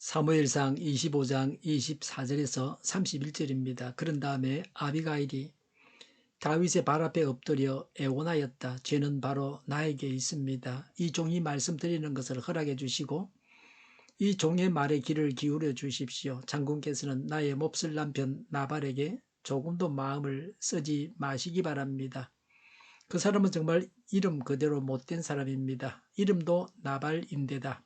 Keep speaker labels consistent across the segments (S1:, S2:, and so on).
S1: 사무엘상 25장 24절에서 31절입니다. 그런 다음에 아비가일이 다윗의 발 앞에 엎드려 애원하였다. 죄는 바로 나에게 있습니다. 이 종이 말씀드리는 것을 허락해 주시고 이 종의 말에 귀를 기울여 주십시오. 장군께서는 나의 몹쓸 남편 나발에게 조금도 마음을 쓰지 마시기 바랍니다. 그 사람은 정말 이름 그대로 못된 사람입니다. 이름도 나발인데다.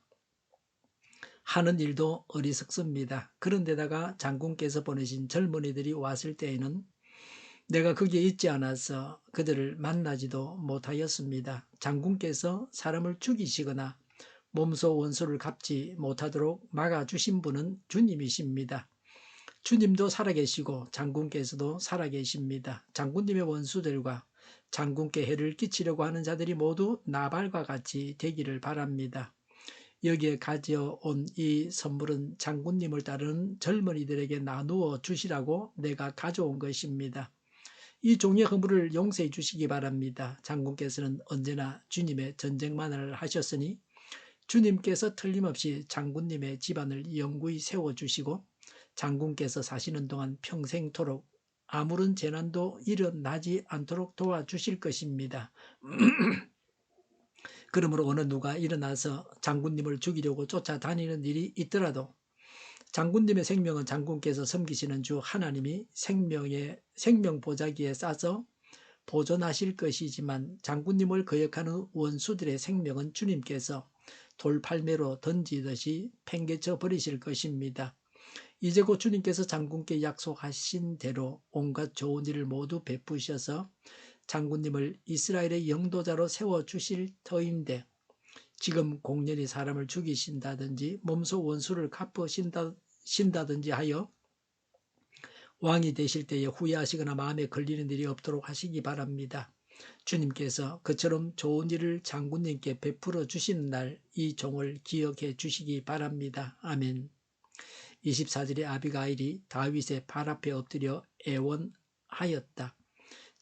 S1: 하는 일도 어리석습니다. 그런데다가 장군께서 보내신 젊은이들이 왔을 때에는 내가 거기에 있지 않아서 그들을 만나지도 못하였습니다. 장군께서 사람을 죽이시거나 몸소 원수를 갚지 못하도록 막아주신 분은 주님이십니다. 주님도 살아계시고 장군께서도 살아계십니다. 장군님의 원수들과 장군께 해를 끼치려고 하는 자들이 모두 나발과 같이 되기를 바랍니다. 여기에 가져온 이 선물은 장군님을 따르는 젊은이들에게 나누어 주시라고 내가 가져온 것입니다. 이 종의 허물을 용서해 주시기 바랍니다. 장군께서는 언제나 주님의 전쟁만을 하셨으니 주님께서 틀림없이 장군님의 집안을 영구히 세워주시고 장군께서 사시는 동안 평생토록 아무런 재난도 일어나지 않도록 도와주실 것입니다. 그러므로 어느 누가 일어나서 장군님을 죽이려고 쫓아다니는 일이 있더라도 장군님의 생명은 장군께서 섬기시는 주 하나님이 생명의 생명 보자기에 싸서 보존하실 것이지만 장군님을 거역하는 원수들의 생명은 주님께서 돌팔매로 던지듯이 팽개쳐 버리실 것입니다. 이제 곧 주님께서 장군께 약속하신 대로 온갖 좋은 일을 모두 베푸셔서 장군님을 이스라엘의 영도자로 세워주실 터인데 지금 공연히 사람을 죽이신다든지 몸소 원수를 갚으신다든지 하여 왕이 되실 때에 후회하시거나 마음에 걸리는 일이 없도록 하시기 바랍니다. 주님께서 그처럼 좋은 일을 장군님께 베풀어 주시는 날 이 종을 기억해 주시기 바랍니다. 아멘. 24절에 아비가일이 다윗의 발 앞에 엎드려 애원하였다.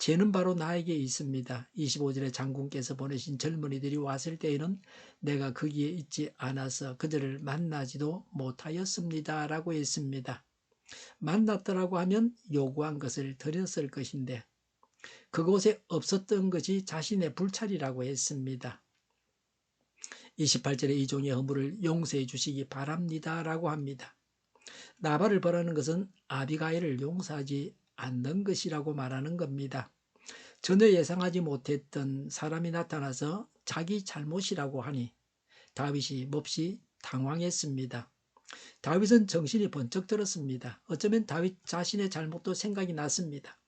S1: 죄는 바로 나에게 있습니다. 25절에 장군께서 보내신 젊은이들이 왔을 때에는 내가 거기에 있지 않아서 그들을 만나지도 못하였습니다. 라고 했습니다. 만났더라고 하면 요구한 것을 드렸을 것인데 그곳에 없었던 것이 자신의 불찰이라고 했습니다. 28절에 이 종의 허물을 용서해 주시기 바랍니다. 라고 합니다. 나발을 벌하는 것은 아비가일을 용서하지 않는 것이라고 말하는 겁니다. 전혀 예상하지 못했던 사람이 나타나서 자기 잘못이라고 하니 다윗이 몹시 당황했습니다. 다윗은 정신이 번쩍 들었습니다. 어쩌면 다윗 자신의 잘못도 생각이 났습니다.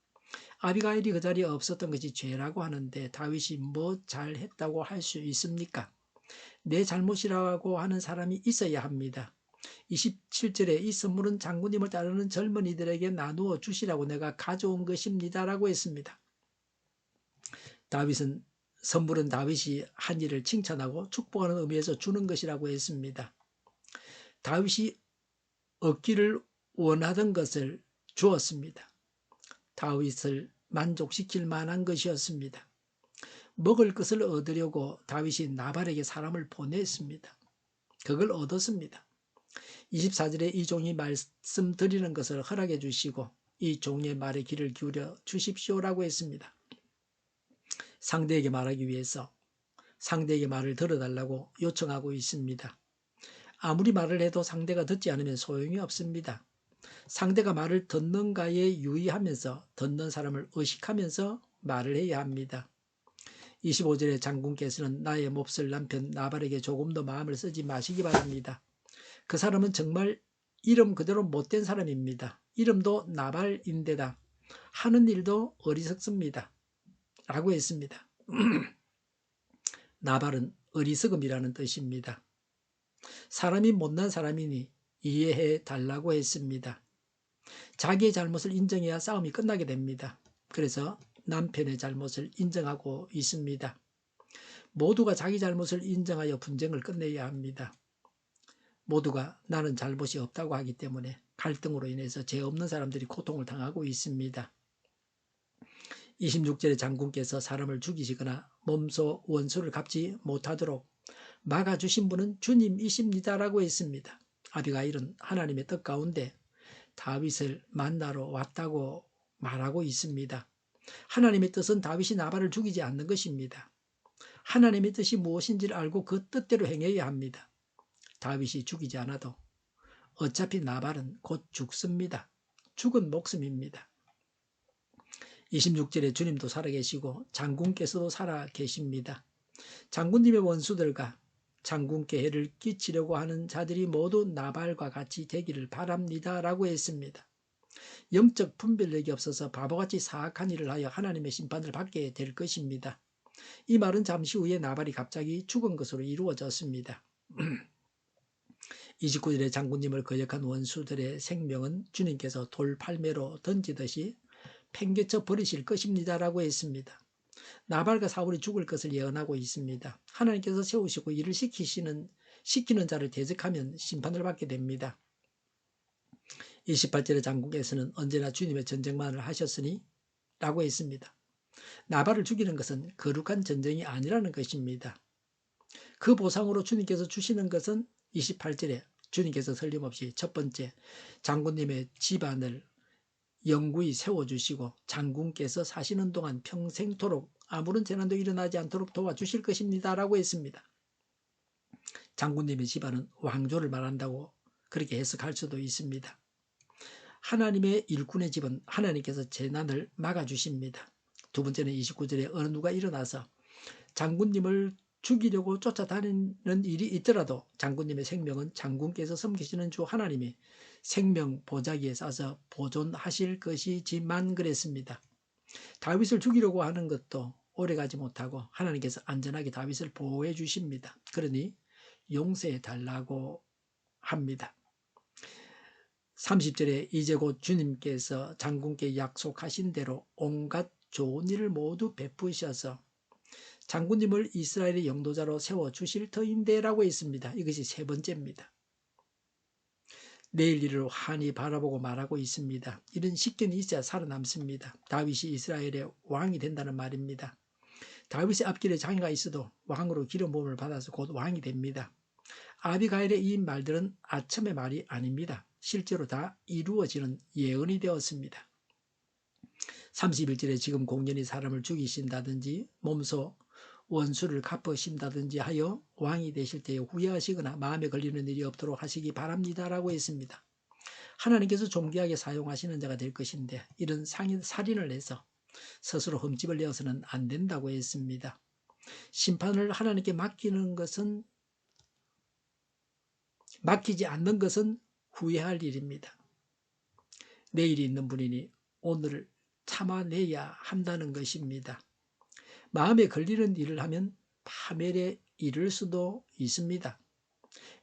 S1: 아비가일이 그 자리에 없었던 것이 죄라고 하는데 다윗이 뭐 잘했다고 할 수 있습니까? 내 잘못이라고 하는 사람이 있어야 합니다. 27절에 이 선물은 장군님을 따르는 젊은이들에게 나누어 주시라고 내가 가져온 것입니다. 라고 했습니다. 다윗은 선물은 다윗이 한 일을 칭찬하고 축복하는 의미에서 주는 것이라고 했습니다. 다윗이 얻기를 원하던 것을 주었습니다. 다윗을 만족시킬 만한 것이었습니다. 먹을 것을 얻으려고 다윗이 나발에게 사람을 보냈습니다. 그걸 얻었습니다. 24절에 이 종이 말씀드리는 것을 허락해 주시고 이 종의 말에 귀를 기울여 주십시오라고 했습니다. 상대에게 말하기 위해서 상대에게 말을 들어달라고 요청하고 있습니다. 아무리 말을 해도 상대가 듣지 않으면 소용이 없습니다. 상대가 말을 듣는가에 유의하면서 듣는 사람을 의식하면서 말을 해야 합니다. 25절에 장군께서는 나의 몹쓸 남편 나발에게 조금 더 마음을 쓰지 마시기 바랍니다. 그 사람은 정말 이름 그대로 못된 사람입니다. 이름도 나발인데다 하는 일도 어리석습니다. 라고 했습니다. 나발은 어리석음이라는 뜻입니다. 사람이 못난 사람이니 이해해 달라고 했습니다. 자기의 잘못을 인정해야 싸움이 끝나게 됩니다. 그래서 남편의 잘못을 인정하고 있습니다. 모두가 자기 잘못을 인정하여 분쟁을 끝내야 합니다. 모두가 나는 잘못이 없다고 하기 때문에 갈등으로 인해서 죄 없는 사람들이 고통을 당하고 있습니다. 26절에 장군께서 사람을 죽이시거나 몸소 원수를 갚지 못하도록 막아주신 분은 주님이십니다라고 했습니다. 아비가일은 하나님의 뜻 가운데 다윗을 만나러 왔다고 말하고 있습니다. 하나님의 뜻은 다윗이 나발을 죽이지 않는 것입니다. 하나님의 뜻이 무엇인지를 알고 그 뜻대로 행해야 합니다. 다윗이 죽이지 않아도 어차피 나발은 곧 죽습니다. 죽은 목숨입니다. 26절에 주님도 살아계시고 장군께서도 살아계십니다. 장군님의 원수들과 장군께 해를 끼치려고 하는 자들이 모두 나발과 같이 되기를 바랍니다. 라고 했습니다. 영적 분별력이 없어서 바보같이 사악한 일을 하여 하나님의 심판을 받게 될 것입니다. 이 말은 잠시 후에 나발이 갑자기 죽은 것으로 이루어졌습니다. 29절에 장군님을 거역한 원수들의 생명은 주님께서 돌팔매로 던지듯이 팽개쳐 버리실 것입니다라고 했습니다. 나발과 사울이 죽을 것을 예언하고 있습니다. 하나님께서 세우시고 일을 시키시는 시키는 자를 대적하면 심판을 받게 됩니다. 28절의 장국에서는 언제나 주님의 전쟁만을 하셨으니 라고 했습니다. 나발을 죽이는 것은 거룩한 전쟁이 아니라는 것입니다. 그 보상으로 주님께서 주시는 것은 28절에 주님께서 설림없이 첫 번째 장군님의 집안을 영구히 세워주시고 장군께서 사시는 동안 평생토록 아무런 재난도 일어나지 않도록 도와주실 것입니다. 라고 했습니다. 장군님의 집안은 왕조를 말한다고 그렇게 해석할 수도 있습니다. 하나님의 일꾼의 집은 하나님께서 재난을 막아주십니다. 두 번째는 29절에 어느 누가 일어나서 장군님을 죽이려고 쫓아다니는 일이 있더라도 장군님의 생명은 장군께서 섬기시는 주 하나님이 생명 보자기에 싸서 보존하실 것이지만 그랬습니다. 다윗을 죽이려고 하는 것도 오래가지 못하고 하나님께서 안전하게 다윗을 보호해 주십니다. 그러니 용서해 달라고 합니다. 30절에 이제 곧 주님께서 장군께 약속하신 대로 온갖 좋은 일을 모두 베푸셔서 장군님을 이스라엘의 영도자로 세워 주실 터인데라고 했습니다. 이것이 세 번째입니다. 내일 일을 환히 바라보고 말하고 있습니다. 이런 식견이 있어야 살아남습니다. 다윗이 이스라엘의 왕이 된다는 말입니다. 다윗의 앞길에 장애가 있어도 왕으로 기름 부음을 받아서 곧 왕이 됩니다. 아비가일의 이 말들은 아첨의 말이 아닙니다. 실제로 다 이루어지는 예언이 되었습니다. 31절에 지금 공연히 사람을 죽이신다든지 몸소 원수를 갚으신다든지 하여 왕이 되실 때에 후회하시거나 마음에 걸리는 일이 없도록 하시기 바랍니다라고 했습니다. 하나님께서 존귀하게 사용하시는 자가 될 것인데 이런 상인 살인을 해서 스스로 흠집을 내어서는 안 된다고 했습니다. 심판을 하나님께 맡기는 것은 맡기지 않는 것은 후회할 일입니다. 내일이 있는 분이니 오늘을 참아내야 한다는 것입니다. 마음에 걸리는 일을 하면 파멸에 이를 수도 있습니다.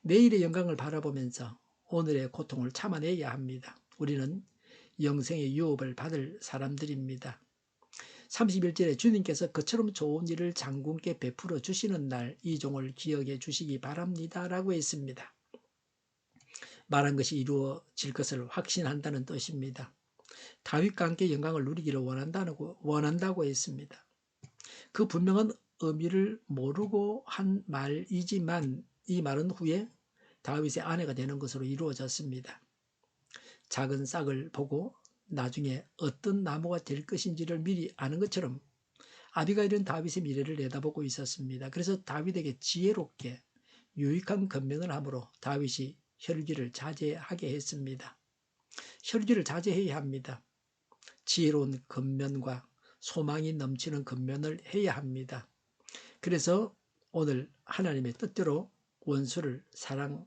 S1: 내일의 영광을 바라보면서 오늘의 고통을 참아내야 합니다. 우리는 영생의 유업을 받을 사람들입니다. 31절에 주님께서 그처럼 좋은 일을 장군께 베풀어 주시는 날 이 종을 기억해 주시기 바랍니다. 라고 했습니다. 말한 것이 이루어질 것을 확신한다는 뜻입니다. 다윗과 함께 영광을 누리기를 원한다고, 원한다고 했습니다. 그 분명한 의미를 모르고 한 말이지만 이 말은 후에 다윗의 아내가 되는 것으로 이루어졌습니다. 작은 싹을 보고 나중에 어떤 나무가 될 것인지를 미리 아는 것처럼 아비가일은 다윗의 미래를 내다보고 있었습니다. 그래서 다윗에게 지혜롭게 유익한 건면을 함으로 다윗이 혈기를 자제하게 했습니다. 혈기를 자제해야 합니다. 지혜로운 건면과 소망이 넘치는 근면을 해야 합니다. 그래서 오늘 하나님의 뜻대로 원수를 사랑하게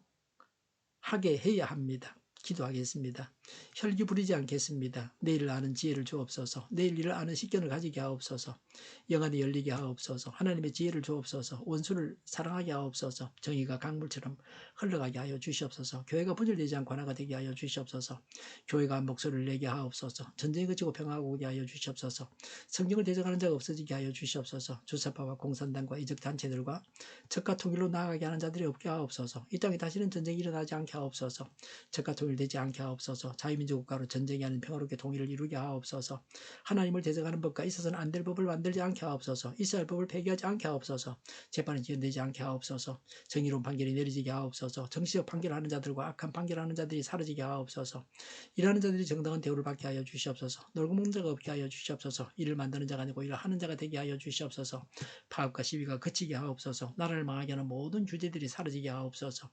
S1: 해야 합니다. 기도하겠습니다. 혈기 부리지 않겠습니다. 내일을 아는 지혜를 주옵소서. 내일 일을 아는 식견을 가지게 하옵소서. 영안이 열리게 하옵소서. 하나님의 지혜를 주옵소서. 원수를 사랑하게 하옵소서. 정의가 강물처럼 흘러가게 하여 주시옵소서. 교회가 분열되지 않고 하나가 되게 하여 주시옵소서. 교회가 목소리를 내게 하옵소서. 전쟁이 그치고 평화가 오게 하여 주시옵소서. 성경을 대적하는 자가 없어지게 하여 주시옵소서. 주사파와 공산당과 이적 단체들과 적과 통일로 나아가게 하는 자들이 없게 하옵소서. 이 땅에 다시는 전쟁이 일어나지 않게 하옵소서. 적과 통일 되지 않게 하옵소서. 자유민주 국가로 전쟁이 아닌 평화롭게 통일을 이루게 하옵소서. 하나님을 대적하는 법과 있어서는 안 될 법을 만들지 않게 하옵소서. 할 법을 폐기하지 않게 하옵소서. 재판은 지연되지 않게 하옵소서. 정의로운 판결이 내려지게 하옵소서. 정치적 판결하는 자들과 악한 판결하는 자들이 사라지게 하옵소서. 일하는 자들이 정당한 대우를 받게 하여 주시옵소서. 놀고 먹는 자가 없게 하여 주시옵소서. 일을 만드는 자가 아니고 일을 하는 자가 되게 하여 주시옵소서. 파업과 시위가 그치게 하옵소서. 나라를 망하게 하는 모든 주제들이 사라지게 하옵소서.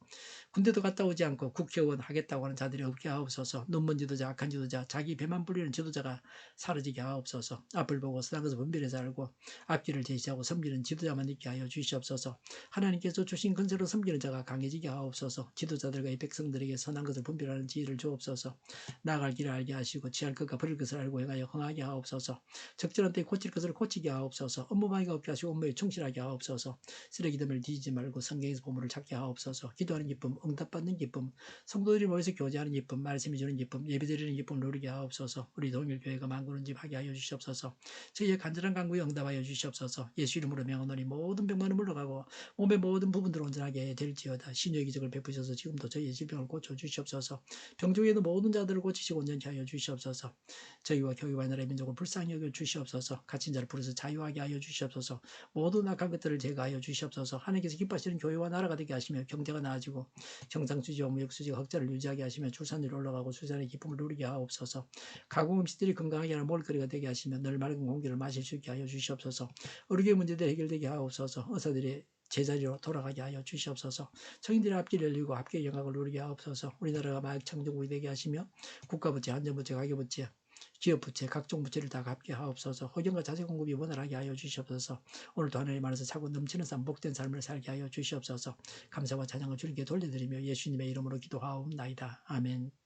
S1: 군대도 갔다 오지 않고 국회의원 하겠다고 하는 자들이 없게 하옵소서 눈먼 지도자 악한 지도자 자기 배만 불리는 지도자가 사라지게 하옵소서. 앞을 보고 선한 것을 분별해서 알고 앞길을 제시하고 섬기는 지도자만 있게 하여 주시옵소서. 하나님께서 주신 근세로 섬기는 자가 강해지게 하옵소서. 지도자들과 이 백성들에게 선한 것을 분별하는 지혜를 주옵소서. 나아갈 길을 알게 하시고 취할 것과 버릴 것을 알고 행하여 흥하게 하옵소서. 적절한 때에 고칠 것을 고치게 하옵소서. 업무방해가 없게 하시고 업무에 충실하게 하옵소서. 쓰레기됨을 뒤지지 말고 성경에서 보물을 찾게 하옵소서. 기도하는 기쁨 응답받는 기쁨 성도들이 모여서 교제하는 기쁨 말씀이 주는 기쁨 예배드리는 기쁨을 누리게 하옵소서. 우리 동일교회가 만구는 집 하게 하여 주시옵소서. 저희의 간절한 간구에 응답하여 주시옵소서. 예수 이름으로 명하노니 모든 병만은 물러가고 몸의 모든 부분들을 온전하게 될지어다. 신유의 기적을 베푸셔서 지금도 저희의 질병을 고쳐 주시옵소서. 병중에도 모든 자들을 고치시고 온전케 하여 주시옵소서. 저희와 교회와 나라의 민족을 불쌍히 여겨 주시옵소서. 갇힌 자를 부르서 자유하게 하여 주시옵소서. 모든 악한 것들을 제거하여 주시옵소서. 하나님께서 기뻐하시는 교회와 나라가 되게 하시며 경제가 나아지고 경상수지와 무역수지가 흑자를 유지하게 하시며 출산율이 올라가고 출 산의 기쁨을 누리게 하옵소서. 가공 음식들이 건강하게 하는 먹을거리가 되게 하시며 늘 맑은 공기를 마실 수 있게 하여 주시옵소서. 의료계 문제들이 해결되게 하옵소서. 의사들이 제자리로 돌아가게 하여 주시옵소서. 청인들의 앞길을 열리고 합계의 영광을 누리게 하옵소서. 우리나라가 마약 청정국이 되게 하시며 국가부채, 안전부채, 가계부채 기업부채, 각종 부채를 다 갚게 하옵소서. 허경과 자재 공급이 원활하게 하여 주시옵소서. 오늘도 하나님 안에서 차고 넘치는 삶, 복된 삶을 살게 하여 주시옵소서. 감사와 찬양을 주님께 돌려드리며 예수님의 이름으로 기도하옵나이다. 아멘